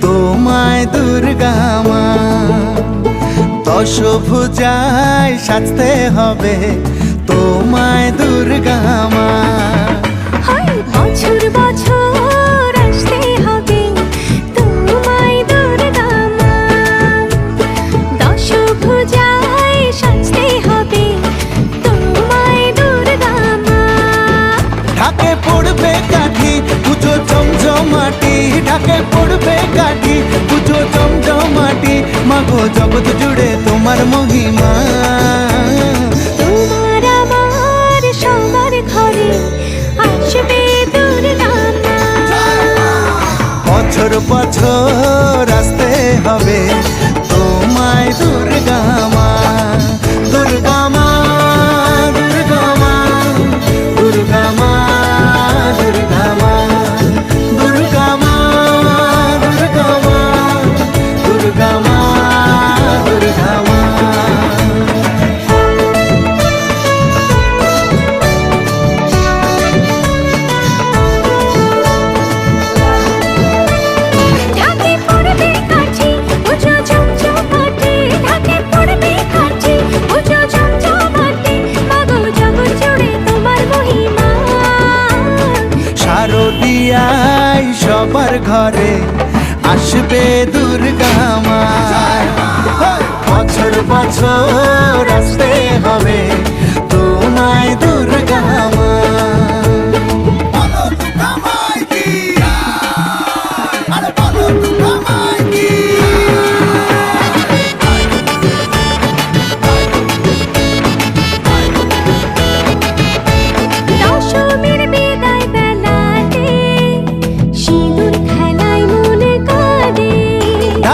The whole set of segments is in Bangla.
তোমায় দুর্গামা মা। দশ হবে তোমায় দুর্গামা বছর বছর হবে তোমায় দুর্গামা দশভুজায় সাজতে হবে তোমায় দুর্গামা ঢাকে পড়বে কাঠি পুজো জমজমাটি ঢাকে কাঠি পুজো জমজমাটি মাগো জগৎ জুড়ে তোমার মহিমা। তোমার আমার সবার ঘরে আসবে বছর বছর আসতে হবে তোমায় দুর্গা শারদিয়াই সবার ঘরে আসবে দুর্গা মা বছর বছর আসতে হবে তোমায় দুর্গা মা দশমীর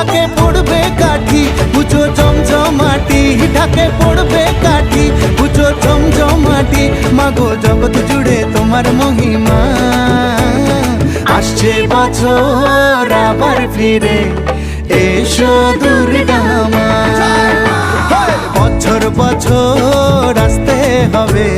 ঢাকে পড়বে কাঠি পুজো জমজমাটি ঢাকে পড়বে কাঠি পুজো জমজমাটি মাগো জগৎ জুড়ে তোমার মহিমা। আসছে বছর আবার ফিরে এসো দুর্গা মা। বছর বছর আসতে হবে।